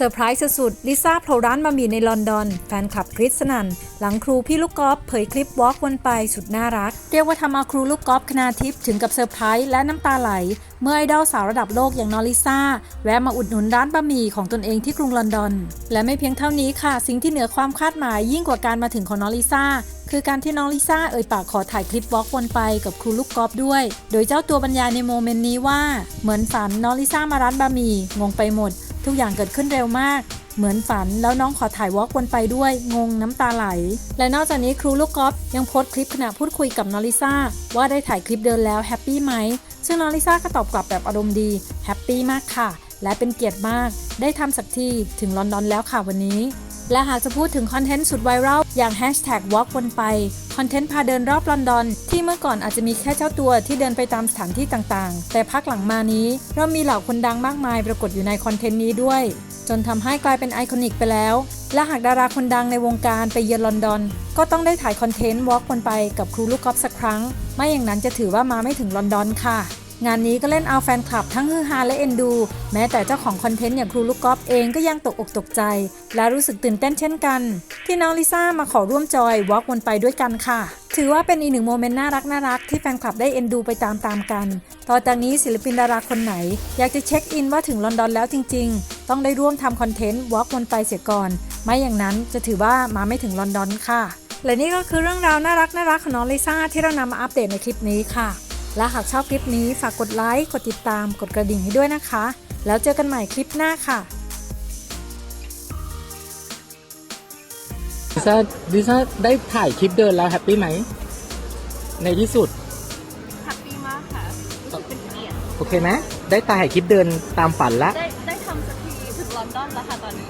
เซอร์ไพรส์สุดๆลิซ่าโผล่ร้านบะหมี่ในลอนดอน แฟนคลับคริสสนันหลังครูพี่ลูกกอล์ฟเผยคลิปวอล์กวนไปสุดน่ารัก เรียกว่าทำเอาครูลูกกอล์ฟคณาทิพย์ถึงกับเซอร์ไพรส์และน้ำตาไหล เมื่อไอดอลสาวระดับโลกอย่างนอริซ่า แวะมาอุดหนุนร้านบะหมี่ของตนเองที่กรุงลอนดอน และไม่เพียงเท่านี้ค่ะ สิ่งที่เหนือความคาดหมายยิ่งกว่าการมาถึงของนอลิซ่า คือการที่น้องลิซ่าเอ่ยปากขอถ่ายคลิปวอล์กวนไปกับครูลูกกอล์ฟด้วย โดยเจ้าตัวบรรยายในโมเมนต์นี้ว่า เหมือนฝันน้องลิซ่ามาร้านบะหมี่งงไปหมด ทุกอย่างเกิดขึ้นเร็วมากเหมือนฝันแล้วน้องขอถ่ายวอล์กวนไปด้วย งงน้ำตาไหล และนอกจากนี้ครูลูกกอล์ฟยังโพสต์คลิปขณะพูดคุยกับนอริซ่าว่าได้ถ่ายคลิปเดินแล้วแฮปปี้ไหม ซึ่งนอริซ่าก็ตอบกลับแบบอารมณ์ดีแฮปปี้มากค่ะ และเป็นเกียรติมาก ได้ทำสักทีถึงลอนดอนแล้วค่ะวันนี้ และหากจะพูดถึงคอนเทนต์สุดไวรัลอย่าง Hashtag Walk วนไป คอนเทนต์พาเดินรอบลอนดอน ที่เมื่อก่อนอาจจะมีแค่เจ้าตัวที่เดินไปตามสถานที่ต่างๆ แต่พักหลังมานี้ เริ่มมีเหล่าคนดังมากมายปรากฏอยู่ในคอนเทนต์นี้ด้วย จนทำให้กลายเป็นไอคอนิกไปแล้ว และหากดาราคนดังในวงการไปเยือนลอนดอน ก็ต้องได้ถ่ายคอนเทนต์วอล์กวนไปกับครูลูกกอล์ฟสักครั้ง ไม่อย่างนั้นจะถือว่ามาไม่ถึงลอนดอนค่ะ งานนี้ก็เล่นเอาแฟนคลับทั้งฮือฮาและเอ็นดู แม้แต่เจ้าของคอนเทนต์อย่างครูลูกกอล์ฟเองก็ยังตกอกตกใจ และรู้สึกตื่นเต้นเช่นกัน ที่น้องลิซ่ามาขอร่วมจอยวอล์กวนไปด้วยกันค่ะ ถือว่าเป็นอีกหนึ่งโมเมนต์น่ารักน่ารักที่แฟนคลับได้เอ็นดูไปตามๆกัน ต่อจากนี้ศิลปินดาราคนไหน อยากจะเช็คอินว่าถึงลอนดอนแล้วจริง ๆ ต้องได้ร่วมทำคอนเทนต์วอล์กวนไปเสียก่อน ไม่อย่างนั้นจะถือว่ามาไม่ถึงลอนดอนค่ะและนี่ก็คือเรื่องราวน่ารักน่ารักของน้องลิซ่าที่เรานำมาอัปเดตในคลิปนี้ค่ะ และหากชอบคลิปนี้ฝากกดไลค์ กดติดตาม กดกระดิ่งให้ด้วยนะคะ แล้วเจอกันใหม่คลิปหน้าค่ะ ลิซ่าลิซ่าได้ถ่ายคลิปเดินแล้วแฮปปี้ไหม ในที่สุด แฮปปี้มากค่ะรู้สึกเป็นเกียรติโอเคไหมได้ถ่ายคลิปเดินตามฝันละ ได้ได้ทำสักทีถึงลอนดอนแล้วค่ะตอนนี้